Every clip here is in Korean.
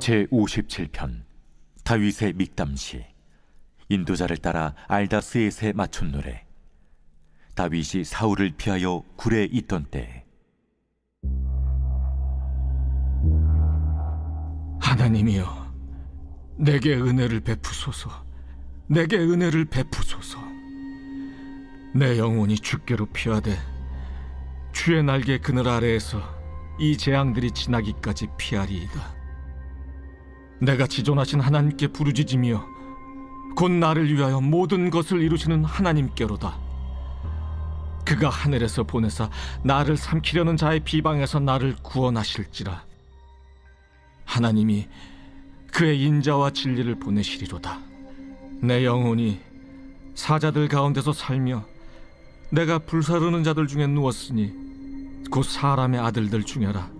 57편 다윗의 믹담시 인도자를 따라 알다스엣에 맞춘 노래 다윗이 사울을 피하여 굴에 있던 때 하나님이여, 내게 은혜를 베푸소서. 내게 은혜를 베푸소서. 내 영혼이 주께로 피하되 주의 날개 그늘 아래에서 이 재앙들이 지나기까지 피하리이다. 내가 지존하신 하나님께 부르짖으며 곧 나를 위하여 모든 것을 이루시는 하나님께로다. 그가 하늘에서 보내사 나를 삼키려는 자의 비방에서 나를 구원하실지라. 하나님이 그의 인자와 진리를 보내시리로다. 내 영혼이 사자들 가운데서 살며 내가 불사르는 자들 중에 누웠으니 곧 사람의 아들들 중에라.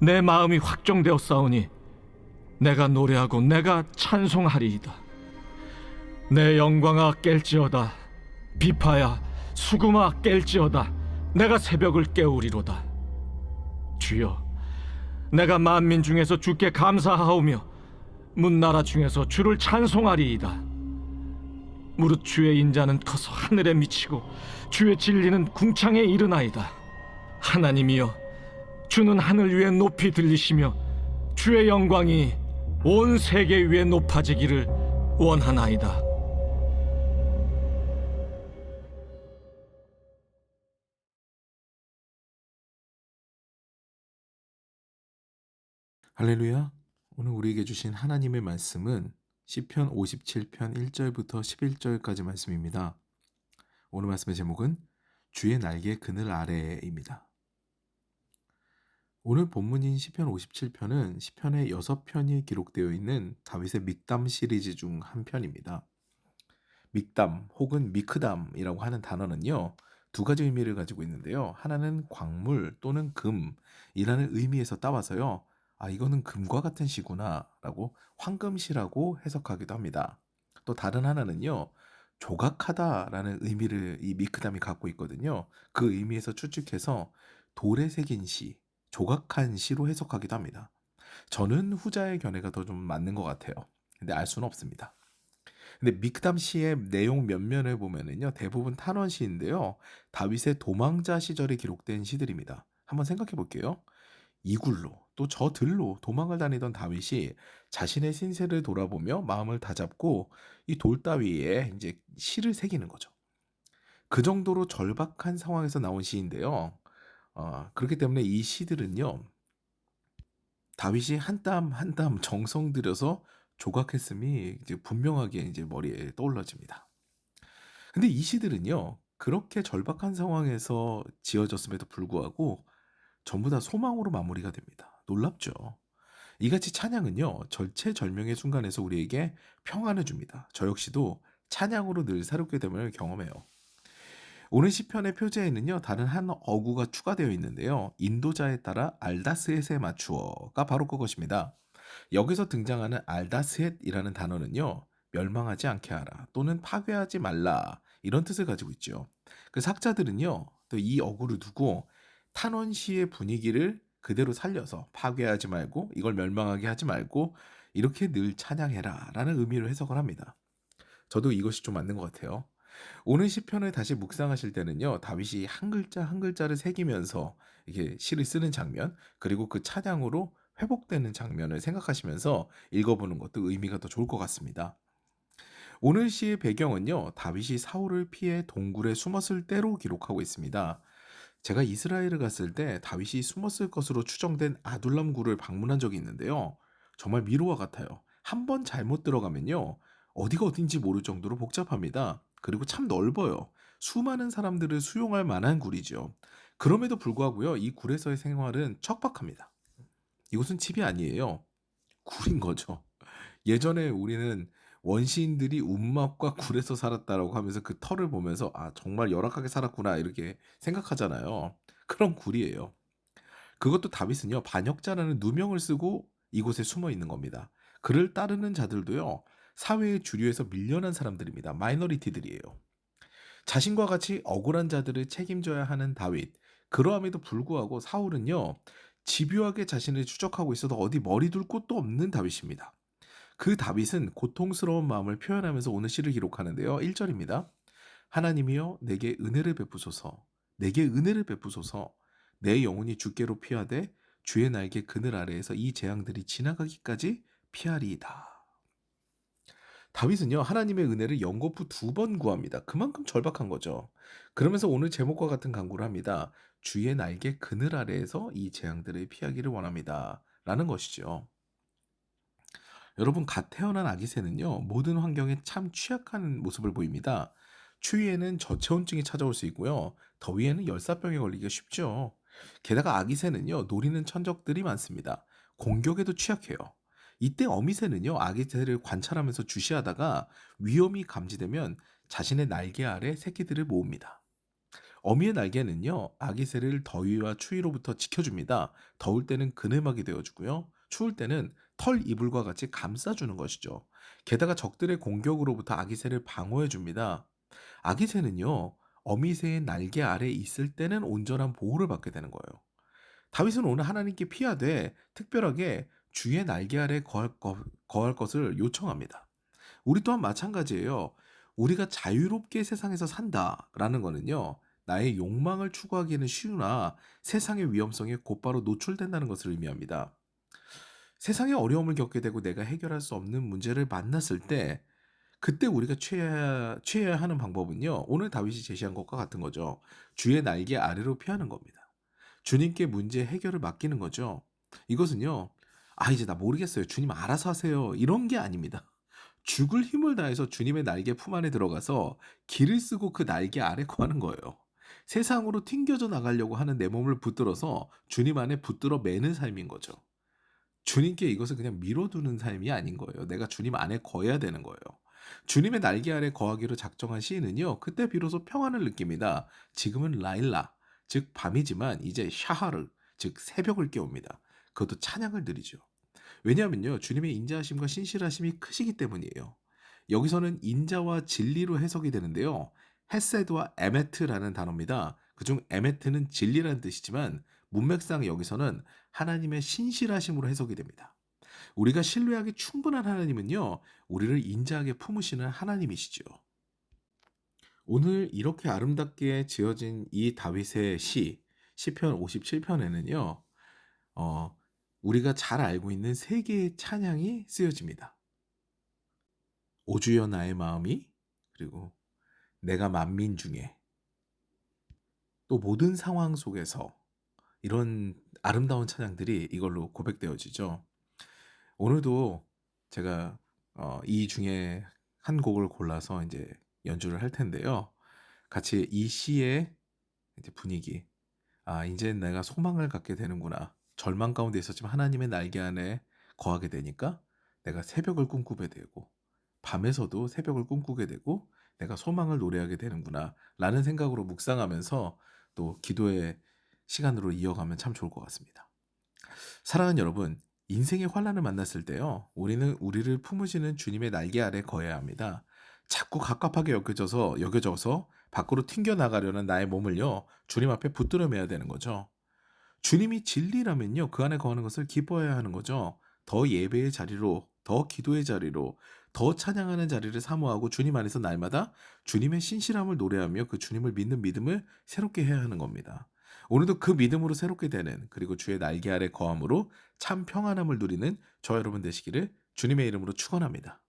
내 마음이 확정되었사오니 내가 노래하고 내가 찬송하리이다. 내 영광아 깰지어다. 비파야 수금아 깰지어다. 내가 새벽을 깨우리로다. 주여, 내가 만민 중에서 주께 감사하오며 문나라 중에서 주를 찬송하리이다. 무릇 주의 인자는 커서 하늘에 미치고 주의 진리는 궁창에 이르나이다. 하나님이여, 주는 하늘 위에 높이 들리시며 주의 영광이 온 세계 위에 높아지기를 원하나이다. 할렐루야. 오늘 우리에게 주신 하나님의 말씀은 시편 57편 1절부터 11절까지 말씀입니다. 오늘 말씀의 제목은 주의 날개 그늘 아래입니다. 오늘 본문인 시편 57편은 시편의 6편이 기록되어 있는 다윗의 믹담 시리즈 중 한 편입니다. 믹담 혹은 미크담이라고 하는 단어는요. 두 가지 의미를 가지고 있는데요. 하나는 광물 또는 금이라는 의미에서 따와서요. 아, 이거는 금과 같은 시구나라고 황금시라고 해석하기도 합니다. 또 다른 하나는요. 조각하다라는 의미를 이 미크담이 갖고 있거든요. 그 의미에서 추측해서 돌에 새긴 시, 조각한 시로 해석하기도 합니다. 저는 후자의 견해가 더 좀 맞는 것 같아요. 근데 알 수는 없습니다. 근데 미크담 시의 내용 면면을 보면은요 대부분 탄원 시인데요 다윗의 도망자 시절에 기록된 시들입니다. 한번 생각해 볼게요. 이굴로 또 저 들로 도망을 다니던 다윗이 자신의 신세를 돌아보며 마음을 다잡고 이 돌 따위에 이제 시를 새기는 거죠. 그 정도로 절박한 상황에서 나온 시인데요. 어, 그렇기 때문에 이 시들은요. 다윗이 한 땀 한 땀 정성 들여서 조각했음이 이제 분명하게 이제 머리에 떠올라집니다. 근데 이 시들은요. 그렇게 절박한 상황에서 지어졌음에도 불구하고 전부 다 소망으로 마무리가 됩니다. 놀랍죠? 이같이 찬양은요. 절체절명의 순간에서 우리에게 평안을 줍니다. 저 역시도 찬양으로 늘 새롭게 됨을 경험해요. 오늘 시편의 표제에는요. 다른 한 어구가 추가되어 있는데요. 인도자에 따라 알다스엣에 맞추어가 바로 그것입니다. 여기서 등장하는 알다스엣이라는 단어는요. 멸망하지 않게 하라 또는 파괴하지 말라 이런 뜻을 가지고 있죠. 그 학자들은요. 또 이 어구를 두고 탄원시의 분위기를 그대로 살려서 파괴하지 말고 이걸 멸망하게 하지 말고 이렇게 늘 찬양해라 라는 의미로 해석을 합니다. 저도 이것이 좀 맞는 것 같아요. 오늘 시편을 다시 묵상하실 때는요. 다윗이 한 글자 한 글자를 새기면서 이게 시를 쓰는 장면 그리고 그 찬양으로 회복되는 장면을 생각하시면서 읽어보는 것도 의미가 더 좋을 것 같습니다. 오늘 시의 배경은요. 다윗이 사울을 피해 동굴에 숨었을 때로 기록하고 있습니다. 제가 이스라엘을 갔을 때 다윗이 숨었을 것으로 추정된 아둘람 굴을 방문한 적이 있는데요. 정말 미로와 같아요. 한 번 잘못 들어가면요. 어디가 어딘지 모를 정도로 복잡합니다. 그리고 참 넓어요. 수많은 사람들을 수용할 만한 굴이죠. 그럼에도 불구하고요. 이 굴에서의 생활은 척박합니다. 이곳은 집이 아니에요. 굴인 거죠. 예전에 우리는 원시인들이 움막과 굴에서 살았다라고 하면서 그 털을 보면서 아 정말 열악하게 살았구나 이렇게 생각하잖아요. 그런 굴이에요. 그것도 다윗은요 반역자라는 누명을 쓰고 이곳에 숨어 있는 겁니다. 그를 따르는 자들도요 사회의 주류에서 밀려난 사람들입니다. 마이너리티들이에요. 자신과 같이 억울한 자들을 책임져야 하는 다윗. 그러함에도 불구하고 사울은요 집요하게 자신을 추적하고 있어도 어디 머리 둘 곳도 없는 다윗입니다. 그 다윗은 고통스러운 마음을 표현하면서 오늘 시를 기록하는데요. 1절입니다. 하나님이여 내게 은혜를 베푸소서. 내게 은혜를 베푸소서. 내 영혼이 주께로 피하되 주의 날개 그늘 아래에서 이 재앙들이 지나가기까지 피하리이다. 다윗은요 하나님의 은혜를 연거푸 두 번 구합니다. 그만큼 절박한 거죠. 그러면서 오늘 제목과 같은 강구를 합니다. 주의 날개 그늘 아래에서 이 재앙들을 피하기를 원합니다. 라는 것이죠. 여러분 갓 태어난 아기 새는요 모든 환경에 참 취약한 모습을 보입니다. 추위에는 저체온증이 찾아올 수 있고요. 더위에는 열사병에 걸리기가 쉽죠. 게다가 아기 새는요 노리는 천적들이 많습니다. 공격에도 취약해요. 이때 어미새는요 아기 새를 관찰하면서 주시하다가 위험이 감지되면 자신의 날개 아래 새끼들을 모읍니다. 어미의 날개는요 아기 새를 더위와 추위로부터 지켜줍니다. 더울 때는 그늘막이 되어주고요. 추울 때는 털 이불과 같이 감싸주는 것이죠. 게다가 적들의 공격으로부터 아기 새를 방어해 줍니다. 아기 새는요 어미 새의 날개 아래 있을 때는 온전한 보호를 받게 되는 거예요. 다윗은 오늘 하나님께 피하되 특별하게 주의 날개 아래 거할, 것, 거할 것을 요청합니다. 우리 또한 마찬가지예요. 우리가 자유롭게 세상에서 산다라는 거는요. 나의 욕망을 추구하기에는 쉬우나 세상의 위험성에 곧바로 노출된다는 것을 의미합니다. 세상의 어려움을 겪게 되고 내가 해결할 수 없는 문제를 만났을 때 그때 우리가 취해야, 취해야 하는 방법은요. 오늘 다윗이 제시한 것과 같은 거죠. 주의 날개 아래로 피하는 겁니다. 주님께 문제 해결을 맡기는 거죠. 이것은요. 아 이제 나 모르겠어요. 주님 알아서 하세요. 이런 게 아닙니다. 죽을 힘을 다해서 주님의 날개 품 안에 들어가서 길을 쓰고 그 날개 아래 거하는 거예요. 세상으로 튕겨져 나가려고 하는 내 몸을 붙들어서 주님 안에 붙들어 매는 삶인 거죠. 주님께 이것을 그냥 밀어두는 삶이 아닌 거예요. 내가 주님 안에 거해야 되는 거예요. 주님의 날개 아래 거하기로 작정한 시인은요, 그때 비로소 평안을 느낍니다. 지금은 라일라, 즉 밤이지만 이제 샤하르, 즉 새벽을 깨웁니다. 그것도 찬양을 드리죠. 왜냐하면요, 주님의 인자하심과 신실하심이 크시기 때문이에요. 여기서는 인자와 진리로 해석이 되는데요. 헤세드와 에메트라는 단어입니다. 그중 에메트는 진리라는 뜻이지만 문맥상 여기서는 하나님의 신실하심으로 해석이 됩니다. 우리가 신뢰하기 충분한 하나님은요, 우리를 인자하게 품으시는 하나님이시죠. 오늘 이렇게 아름답게 지어진 이 다윗의 시, 시편 57편에는요, 어, 우리가 잘 알고 있는 세 개의 찬양이 쓰여집니다. 오주여 나의 마음이, 그리고 내가 만민 중에, 또 모든 상황 속에서 이런 아름다운 찬양들이 이걸로 고백되어지죠. 오늘도 제가 어, 이 중에 한 곡을 골라서 이제 연주를 할 텐데요. 같이 이 시의 분위기, 아 이제 내가 소망을 갖게 되는구나. 절망 가운데 있었지만 하나님의 날개 안에 거하게 되니까 내가 새벽을 꿈꾸게 되고 밤에서도 새벽을 꿈꾸게 되고 내가 소망을 노래하게 되는구나 라는 생각으로 묵상하면서 또 기도의 시간으로 이어가면 참 좋을 것 같습니다. 사랑하는 여러분, 인생의 환란을 만났을 때요, 우리는 우리를 품으시는 주님의 날개 아래 거해야 합니다. 자꾸 갑갑하게 여겨져서 여겨져서 밖으로 튕겨 나가려는 나의 몸을요, 주님 앞에 붙들어 매야 되는 거죠. 주님이 진리라면요, 그 안에 거하는 것을 기뻐해야 하는 거죠. 더 예배의 자리로, 더 기도의 자리로, 더 찬양하는 자리를 사모하고 주님 안에서 날마다 주님의 신실함을 노래하며 그 주님을 믿는 믿음을 새롭게 해야 하는 겁니다. 오늘도 그 믿음으로 새롭게 되는 그리고 주의 날개 아래 거함으로 참 평안함을 누리는 저 여러분 되시기를 주님의 이름으로 축원합니다.